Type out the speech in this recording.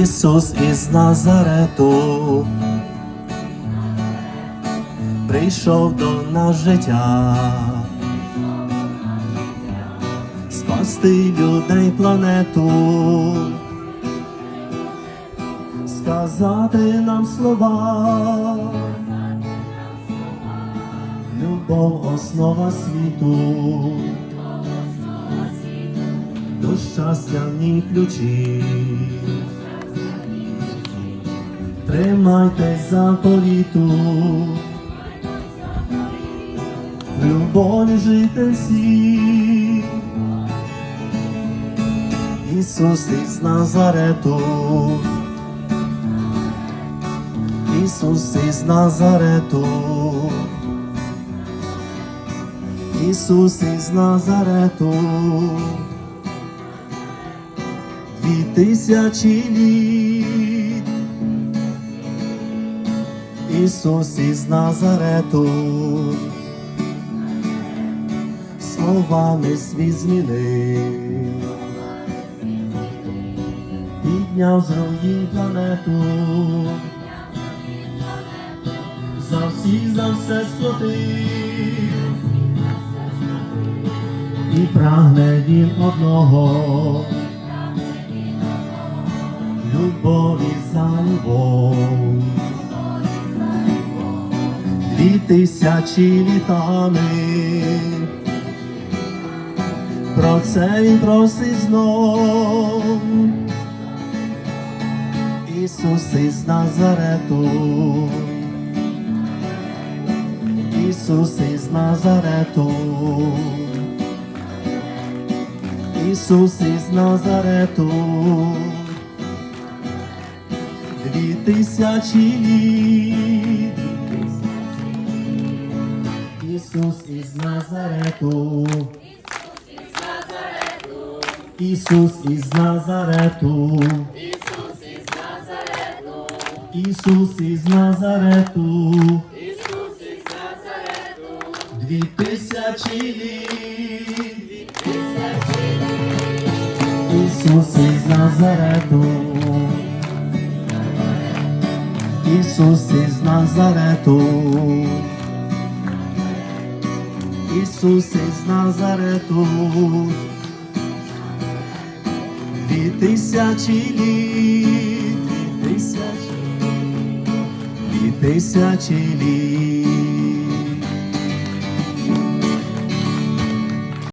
Ісус із Назарету. Прийшов до нас життя, спасти людей планету, сказати нам слова, любов основа світу, до щастя в ній ключі. Тримайтесь за політу, любові жити всі. Ісус із Назарету, Ісус із Назарету, Ісус із Назарету, дві тисячі літ. Ісус із Назарету, словами світ змінив, підняв з руїн планету, за всіх за все сплотив, і прагне він одного, любові тисячі літами, про це він просить знов. Ісус із Назарету, Ісус із Назарету, Ісус із Назарету, дві тисячі літ. Ісус із Назарету, Ісус із Назарету, Ісус із Назарету, дві тисячі літ. Ісус із Назарету, Ісус із Назарету. Ісус із Назарету, дві тисячі літ, дві тисячі, дві тисячі літ.